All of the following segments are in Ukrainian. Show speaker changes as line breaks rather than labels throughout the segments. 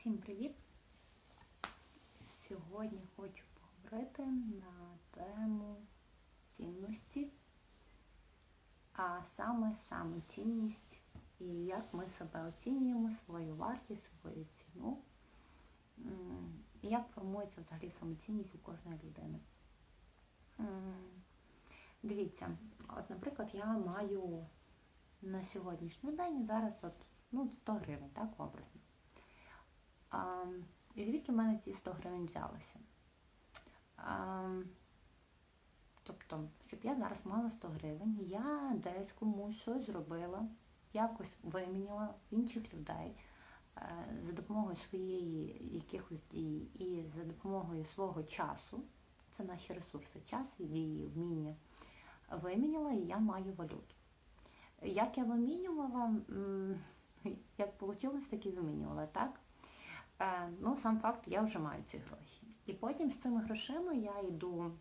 Всім привіт! Сьогодні хочу поговорити на тему цінності, а саме саме цінність і як ми себе оцінюємо, свою вартість, свою ціну, і як формується взагалі самоцінність у кожної людини. Дивіться, от, наприклад, я маю на сьогоднішній день зараз от, ну, 100 гривень, так, образно. А, і звідки в мене ці 100 гривень взялися? А, тобто, щоб я зараз мала 100 гривень, я десь комусь щось зробила, якось виміняла інших людей е, за допомогою своєї якихось дій і за допомогою свого часу, це наші ресурси, час, дії, вміння, виміняла і я маю валюту. Як я вимінювала, як вийшло, так і вимінювала, так? Е, ну, сам факт, я вже маю ці гроші. І потім з цими грошима я йду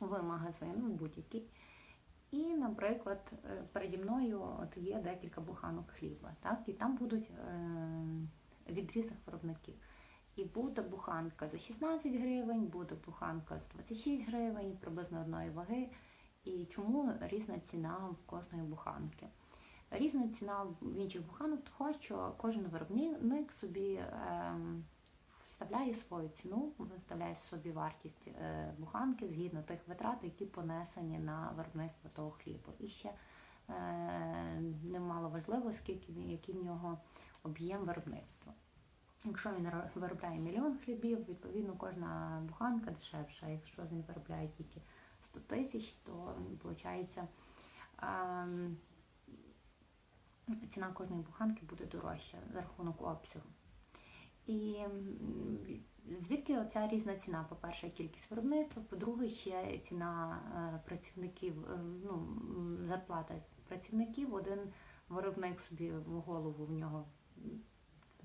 в магазин, в будь-який. І, наприклад, е, переді мною от є декілька буханок хліба, так? і там будуть е, від різних виробників. І буде буханка за 16 гривень, буде буханка за 26 гривень, приблизно одної ваги. І чому різна ціна в кожної буханки? Різна ціна в інших буханок того, що кожен виробник собі ем, вставляє свою ціну, виставляє собі вартість е, буханки згідно тих витрат, які понесені на виробництво того хлібу. І ще е, немало важливо, скільки який в нього об'єм виробництва. Якщо він виробляє мільйон хлібів, відповідно кожна буханка дешевша. Якщо він виробляє тільки 100 тисяч, то виходить ем, ціна кожної буханки буде дорожча за рахунок обсягу. І звідки оця різна ціна? По-перше, кількість виробництва, по-друге, ще ціна е, працівників, е, ну, зарплата працівників. Один виробник собі в голову в нього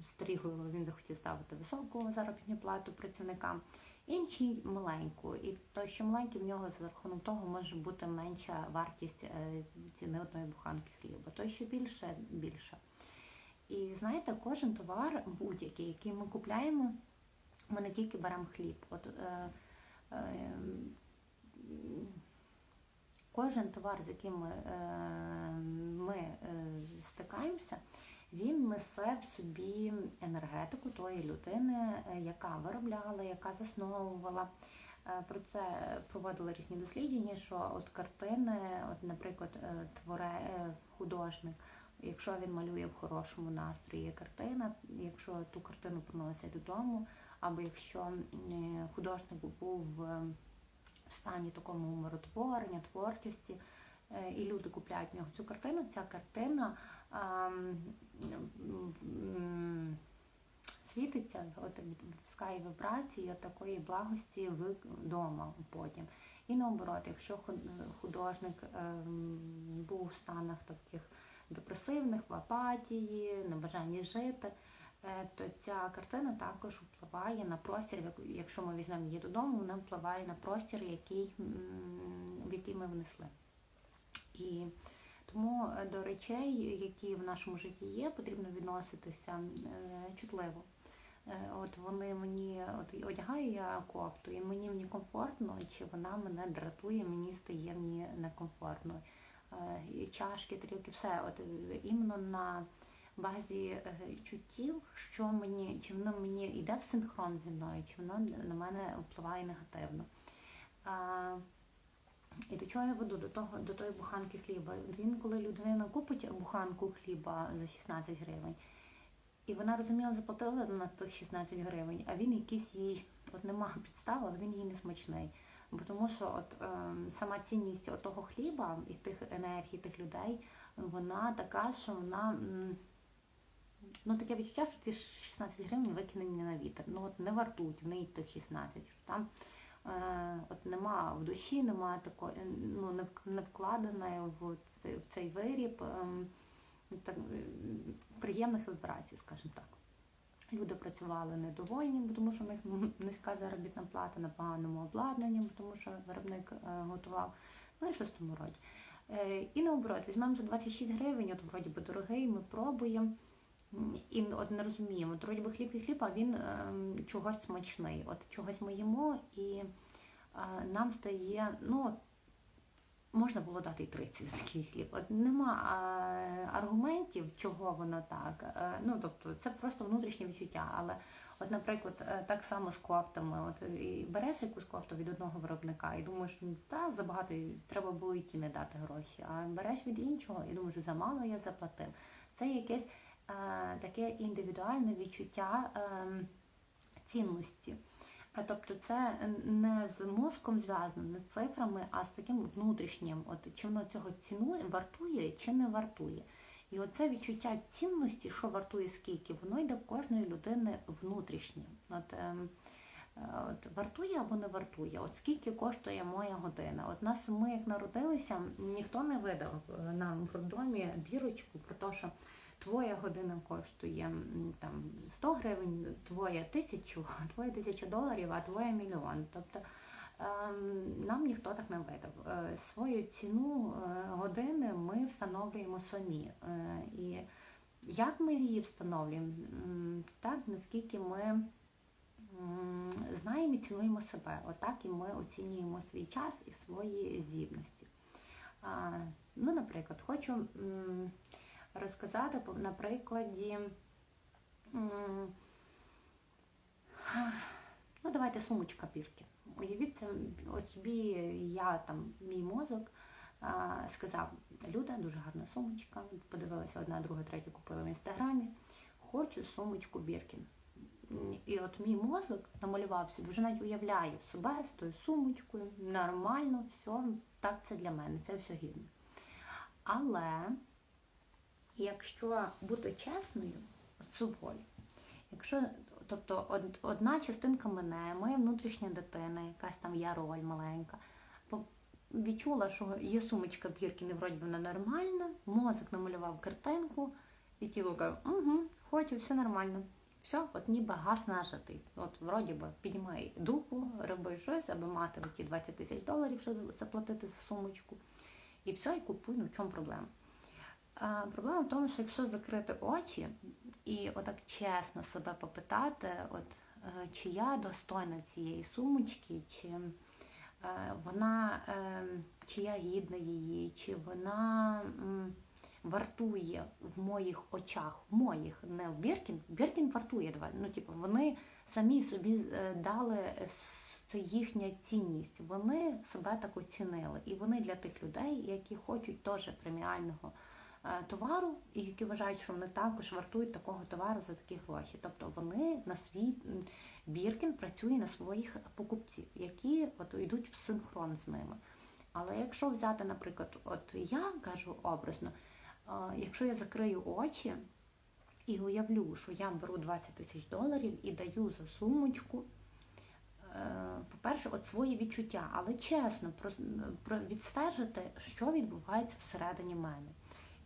стрігло, він захотів ставити високу заробітну плату працівникам, інший маленьку. І той, що маленький, в нього за рахунок того може бути менша вартість е, ціни одної буханки хліба. Той, що більше, більше. І знаєте, кожен товар будь-який, який ми купляємо, ми не тільки беремо хліб. От, е, е, кожен товар, з яким ми, е, ми е, стикаємося, він несе в собі енергетику тої людини, е, яка виробляла, яка засновувала. Е, Про це проводили різні дослідження, що от картини, от, наприклад, е, творе художник, якщо він малює в хорошому настрої картина, якщо ту картину приносять додому, або якщо художник був в стані такому умиротворення, творчості, і люди купляють в нього цю картину, ця картина світиться, от відпускає вібрації от такої благості вдома потім. І наоборот, якщо художник ем, був в станах таких депресивних, в апатії, небажанні жити, е, то ця картина також впливає на простір, якщо ми візьмемо її додому, вона впливає на простір, який, в який ми внесли. І тому е, до речей, які в нашому житті є, потрібно відноситися е, чутливо. Е, От вони мені от одягаю я кофту, і мені в ній комфортно, чи вона мене дратує, мені стає в некомфортно. Чашки, тарілки, все. От іменно на базі чуттів, що мені, чи воно мені йде в синхрон зі мною, чи воно на мене впливає негативно. І до чого я веду? До того до тої буханки хліба. Він, коли людина купить буханку хліба за 16 гривень, і вона розуміла, заплатила на тих 16 гривень, а він якийсь їй, от нема підстав, він їй не смачний. Бо тому що от ем, сама цінність того хліба і тих енергій, тих людей, вона така, що вона. Ну, таке відчуття, що ці 16 гривень викинені на вітер. Ну от не вартують в неї тих 16. Що там е, от нема в душі, нема такої, е, ну не вк- не вкладене в цей, виріб ем, так, е, приємних вібрацій, скажімо так. Люди працювали недовольні, тому що в них низька заробітна плата на поганому обладнанні, тому що виробник е, готував. Ну і щось тому роді. Е, і наоборот, візьмемо за 26 гривень, от вроді би дорогий, ми пробуємо. І от не розуміємо. От вроді би хліб і хліб, а він ем, чогось смачний. От чогось ми їмо, і е, нам стає, ну, можна було дати і 30 за такий хліб. От нема е, аргументів, чого воно так. Е, ну, тобто, це просто внутрішнє відчуття. Але, от, наприклад, е, так само з кофтами. От і береш якусь кофту від одного виробника і думаєш, ну та забагато і треба було йти не дати гроші. А береш від іншого і думаєш, замало я заплатив. Це якесь е, таке індивідуальне відчуття е, цінності. Е, Тобто це не з мозком зв'язано, не з цифрами, а з таким внутрішнім, от чи воно цього цінує, вартує чи не вартує. І оце відчуття цінності, що вартує скільки, воно йде в кожної людини внутрішнє. От, е, от вартує або не вартує, от скільки коштує моя година. От нас ми як народилися, ніхто не видав е, нам в роддомі бірочку про те, що твоя година коштує там 100 гривень, твоя тисячу, твоя тисяча доларів, а твоя мільйон. Тобто ем, нам ніхто так не видав. Е, Свою ціну е, години ми встановлюємо самі. Е, І як ми її встановлюємо? Так, наскільки ми знаємо і цінуємо себе. Отак і ми оцінюємо свій час і свої здібності. Ну, наприклад, хочу розказати на прикладі. Ну, давайте сумочка пірки. Уявіть це, собі я там, мій мозок сказав, Люда, дуже гарна сумочка. Подивилася одна, друга, третя купила в інстаграмі. Хочу сумочку Біркін. І от мій мозок намалював собі, вже навіть уявляю себе з тою сумочкою, нормально, все, так це для мене, це все гідно. Але якщо бути чесною з собою, якщо, тобто одна частинка мене, моя внутрішня дитина, якась там я роль маленька, відчула, що є сумочка Біркін, і вроді вона нормальна, мозок намалював картинку, і тіло каже, угу, хочу, все нормально. Все, от ніби газ нажитий. От вроді би піднімай дупу, роби щось, аби мати ті 20 тисяч доларів, щоб заплатити за сумочку. І все, і купуй, ну в чому проблема? Проблема в тому, що якщо закрити очі і отак чесно себе попитати, от е, чи я достойна цієї сумочки, чи е, вона, е, чи я гідна її, чи вона вартує в моїх очах, в моїх, не в Біркін. Біркін вартує, давай. Ну, типу, вони самі собі дали це їхня цінність. Вони себе так оцінили. І вони для тих людей, які хочуть теж преміального товару, і які вважають, що вони також вартують такого товару за такі гроші. Тобто вони на свій Біркін працює на своїх покупців, які от йдуть в синхрон з ними. Але якщо взяти, наприклад, от я кажу образно, е, якщо я закрию очі і уявлю, що я беру 20 тисяч доларів і даю за сумочку. е, По-перше, от свої відчуття, але чесно, відстежити, що відбувається всередині мене.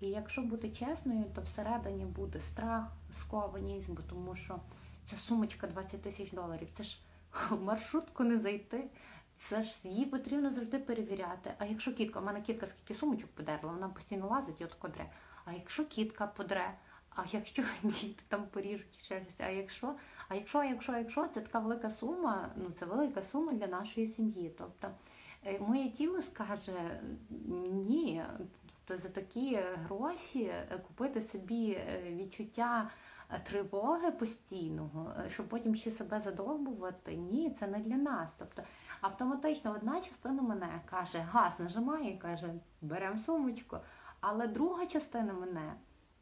І якщо бути чесною, то всередині буде страх, скованість, бо тому що ця сумочка 20 тисяч доларів, це ж в маршрутку не зайти, це ж її потрібно завжди перевіряти. А якщо кітка, у мене кітка скільки сумочок подерла, вона постійно лазить і от кодре. А якщо кітка подре, а якщо діти там поріжуть ще щось, а якщо, а якщо, а якщо, якщо, це така велика сума, ну це велика сума для нашої сім'ї. Тобто е, моє тіло скаже ні. Тобто за такі гроші е, купити собі е, відчуття е, тривоги постійного, е, щоб потім ще себе задовбувати, ні, це не для нас. Тобто автоматично одна частина мене каже, газ нажимає каже, беремо сумочку. Але друга частина мене,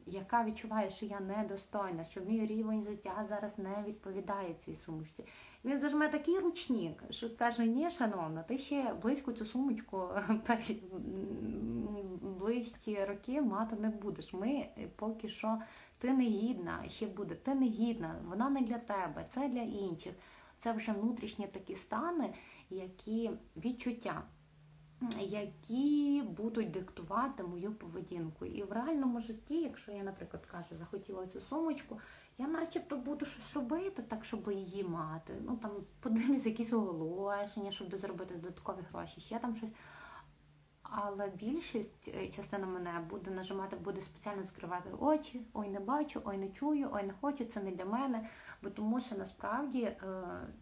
яка відчуває, що я недостойна, що мій рівень життя зараз не відповідає цій сумочці. Він зажме такий ручник, що скаже, ні, шановна, ти ще близько цю сумочку пер- м, ближчі роки мати не будеш. Ми поки що ти не гідна, ще буде, ти не гідна, вона не для тебе, це для інших. Це вже внутрішні такі стани, які відчуття які будуть диктувати мою поведінку. І в реальному житті, якщо я, наприклад, кажу, захотіла цю сумочку, я начебто буду щось робити так, щоб її мати. Ну там подивлюсь якісь оголошення, щоб зробити додаткові гроші, ще там щось. Але більшість е, частина мене буде нажимати, буде спеціально закривати очі. Ой, не бачу, ой, не чую, ой, не хочу, це не для мене. Бо тому що насправді е,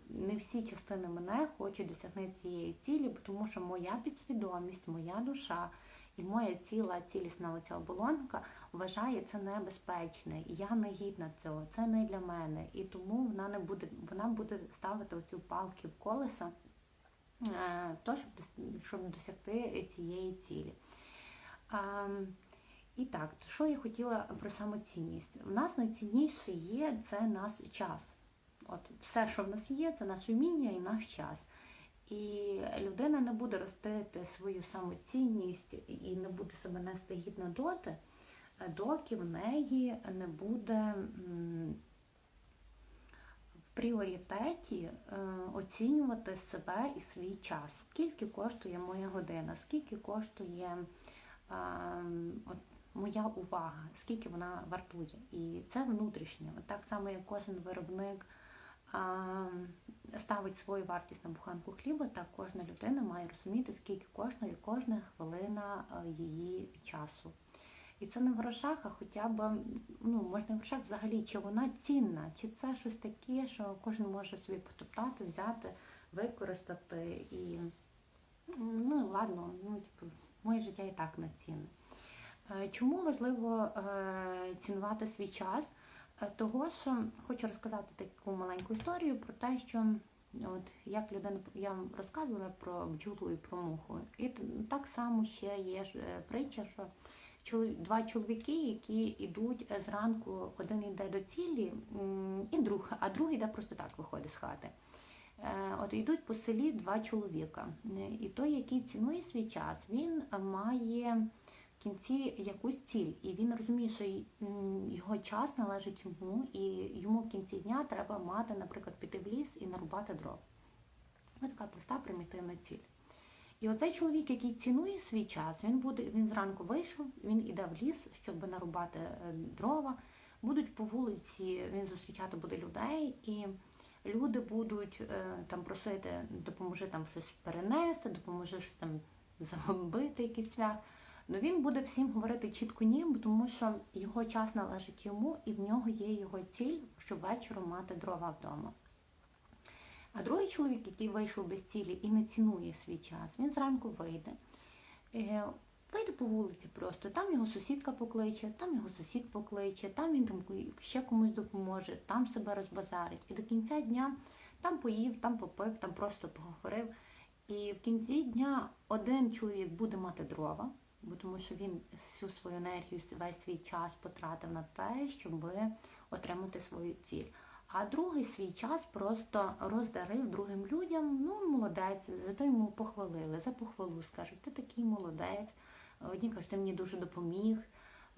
не всі частини мене хочуть досягнути цієї цілі, бо тому що моя підсвідомість, моя душа і моя ціла цілісна оця оболонка вважає це небезпечне. І я не гідна цього, це не для мене. І тому вона не буде, вона буде ставити оцю палки в колеса. Е, то, щоб, досягти цієї цілі. І так, що я хотіла про самоцінність? У нас найцінніше є це наш час. От все, що в нас є, це наше вміння і наш час. І людина не буде ростити свою самоцінність і не буде себе нести гідно доти, доки в неї не буде пріоритеті е, оцінювати себе і свій час. Скільки коштує моя година, скільки коштує е, от, моя увага, скільки вона вартує. І це внутрішнє. От так само, як кожен виробник ставить свою вартість на буханку хліба, так кожна людина має розуміти, скільки коштує кожна хвилина її часу. І це не в грошах, а хоча б, ну, можна в грошах взагалі, чи вона цінна, чи це щось таке, що кожен може собі потоптати, взяти, використати і ну ладно, ну типу, моє життя і так не цінне. Чому важливо е, цінувати свій час? Е, Того, що хочу розказати таку маленьку історію про те, що от як людина я вам розказувала про бджолу і про муху. І так само ще є е, притча, що два чоловіки, які йдуть е, зранку, один йде до цілі, і друг, а другий йде просто так виходить з хати. Е, От йдуть по селі два чоловіка. Е, І той, який цінує свій час, він має в кінці якусь ціль, і він розуміє, що його час належить йому, і йому в кінці дня треба мати, наприклад, піти в ліс і нарубати дров. Ось така проста примітивна ціль. І оцей чоловік, який цінує свій час, він буде він зранку вийшов, він іде в ліс, щоб нарубати е, дрова. Будуть по вулиці, він зустрічати буде людей, і люди будуть е, там просити, допоможи там щось перенести, допоможи щось там забити, якийсь цвях. Ну він буде всім говорити чітко ні, тому що його час належить йому, і в нього є його ціль, щоб вечором мати дрова вдома. А другий чоловік, який вийшов без цілі і не цінує свій час, він зранку вийде, е, вийде по вулиці просто, там його сусідка покличе, там його сусід покличе, там він там ще комусь допоможе, там себе розбазарить. І до кінця дня там поїв, там попив, там просто поговорив. І в кінці дня один чоловік буде мати дрова, бо тому що він всю свою енергію, весь свій час потратив на те, щоб отримати свою ціль. А другий свій час просто роздарив другим людям. Ну, молодець, зато йому похвалили, за похвалу скажуть, ти такий молодець. Одні кажуть, ти мені дуже допоміг.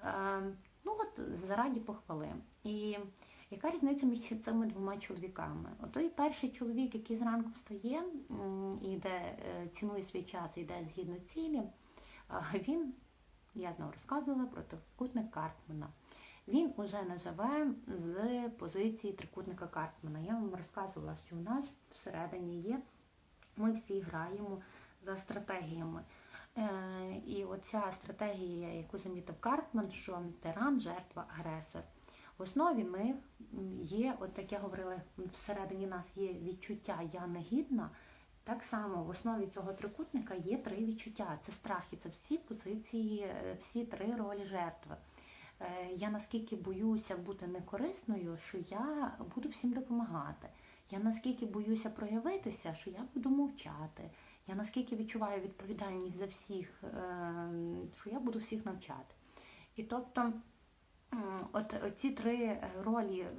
Е, ну от зараді похвали. І яка різниця між цими двома чоловіками? Отой перший чоловік, який зранку встає і йде, е, цінує свій час, йде згідно цілі, він, я знову розказувала про трикутник Карпмана. Він уже не живе з позиції трикутника Карпмана. Я вам розказувала, що у нас всередині є, ми всі граємо за стратегіями. Е, І оця стратегія, яку замітив Карпман, що тиран, жертва, агресор. В основі них є, от як я говорила, всередині нас є відчуття Я негідна. Так само в основі цього трикутника є три відчуття: це страхи, це всі позиції, е, всі три ролі жертви. Е, Я наскільки боюся бути некорисною, що я буду всім допомагати. Я наскільки боюся проявитися, що я буду мовчати. Я наскільки відчуваю відповідальність за всіх, е, що я буду всіх навчати. І тобто, от ці три ролі е,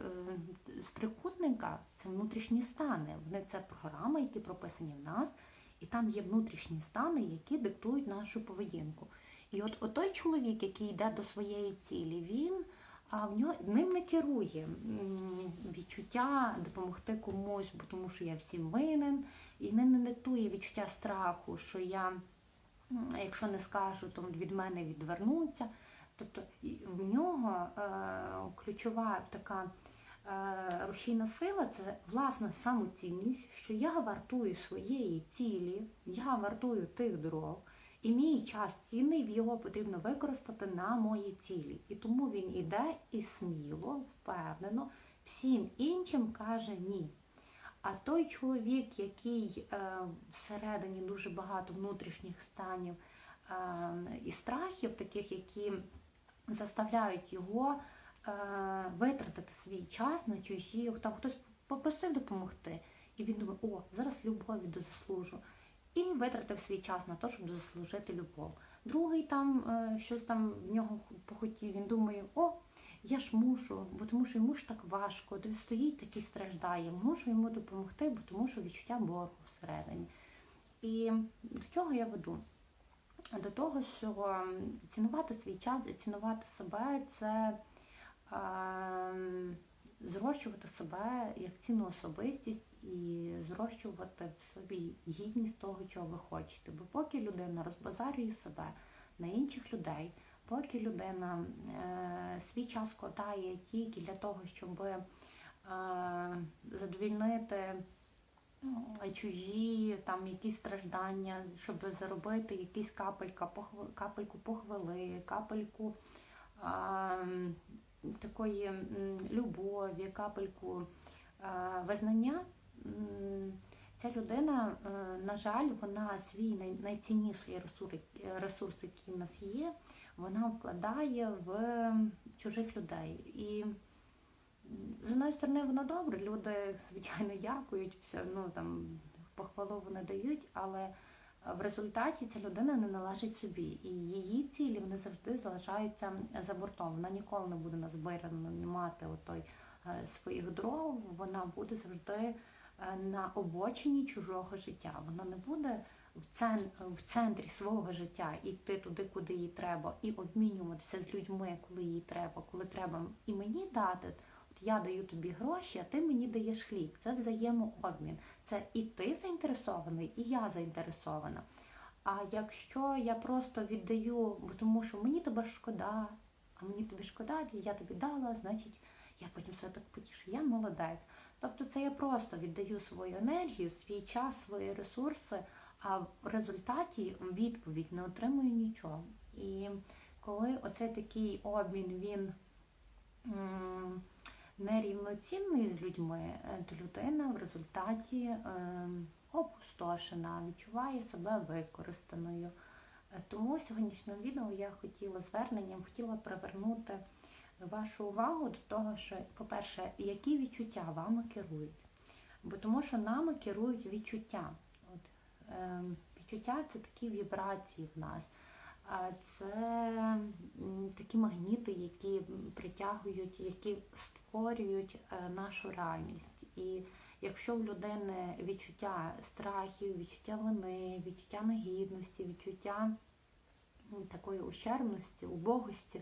з трикутника це внутрішні стани. Вони це програми, які прописані в нас, і там є внутрішні стани, які диктують нашу поведінку. І от, от той чоловік, який йде до своєї цілі, він а в нього ним не керує відчуття допомогти комусь, бо тому що я всім винен, і ним не диктує відчуття страху, що я, якщо не скажу, то від мене відвернуться. Тобто в нього е, ключова така е, рушійна сила це власна самоцінність, що я вартую своєї цілі, я вартую тих дров. І мій час цінний, його потрібно використати на мої цілі. І тому він іде і сміло, впевнено, всім іншим каже ні. А той чоловік, який е, всередині дуже багато внутрішніх станів е, і страхів, таких, які заставляють його е, витратити свій час на чужі, там хтось попросив допомогти, і він думає, о, зараз любові дозаслужу. І витратив свій час на те, щоб заслужити любов. Другий там е, щось там в нього похотів, він думає, о, я ж мушу, бо тому що йому ж так важко, стоїть такий страждає, мушу йому допомогти, бо тому що відчуття боргу всередині. І до чого я веду? До того, що цінувати свій час і цінувати себе це е, зрощувати себе як цінну особистість і зрощувати в собі гідність того, чого ви хочете. Бо поки людина розбазарює себе на інших людей, поки людина е, свій час складає тільки для того, щоб е, задовільнити чужі там якісь страждання, щоб заробити якийсь капелька, капельку похвали, капельку а, такої любові, капельку визнання. Ця людина, на жаль, вона свій найцінніший ресурс, ресурс, який в нас є, вона вкладає в чужих людей. І з одної сторони, воно добре, люди, звичайно, дякують, все, ну там похвалу вони дають, але в результаті ця людина не належить собі. І її цілі вони завжди залишаються за бортом. Вона ніколи не буде назбирана, мати отой е, своїх дров, вона буде завжди е, на обочині чужого життя. Вона не буде в центрі свого життя йти туди, куди їй треба, і обмінюватися з людьми, коли їй треба, коли треба і мені дати я даю тобі гроші, а ти мені даєш хліб. Це взаємообмін. Це і ти заінтересований, і я заінтересована. А якщо я просто віддаю, тому що мені тебе шкода, а мені тобі шкода, я тобі дала, значить я потім все так потішу, я молодець. Тобто це я просто віддаю свою енергію, свій час, свої ресурси, а в результаті відповідь не отримую нічого. І коли оцей такий обмін, він нерівноцінний з людьми, е, то людина в результаті е, опустошена, відчуває себе використаною. Е, тому в сьогоднішньому відео я хотіла зверненням, хотіла привернути вашу увагу до того, що, по-перше, які відчуття вами керують. Бо тому що нами керують відчуття. От, е, Відчуття це такі вібрації в нас. Це такі магніти, які притягують, які створюють е, нашу реальність. І якщо в людини відчуття страхів, відчуття вини, відчуття негідності, відчуття такої ущербності, убогості,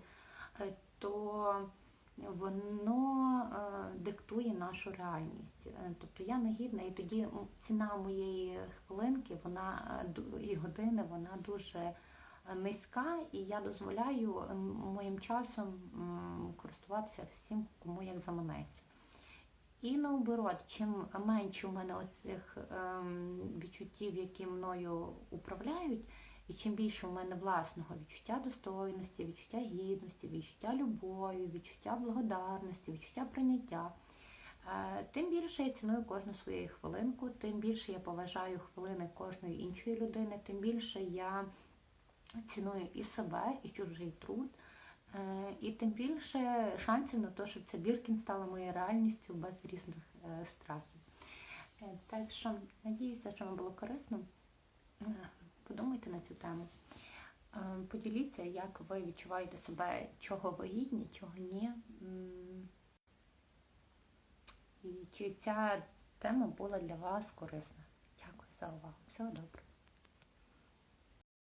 е, то воно е, диктує нашу реальність. Тобто я негідна, і тоді ціна моєї хвилинки, вона і години, вона дуже низька, і я дозволяю моїм часом користуватися всім, кому як заманеться. І наоборот, чим менше у мене оцих ем, відчуттів, які мною управляють, і чим більше у мене власного відчуття достойності, відчуття гідності, відчуття любові, відчуття благодарності, відчуття прийняття, е, тим більше я ціную кожну свою хвилинку, тим більше я поважаю хвилини кожної іншої людини, тим більше я ціную і себе, і чужий труд. Е, і тим більше шансів на те, щоб ця Біркін стала моєю реальністю без різних е, страхів. Е, так що, надіюся, що вам було корисно. Подумайте на цю тему. Поділіться, як ви відчуваєте себе, чого ви гідні, чого ні. І чи ця тема була для вас корисна. Дякую за увагу. Всього доброго.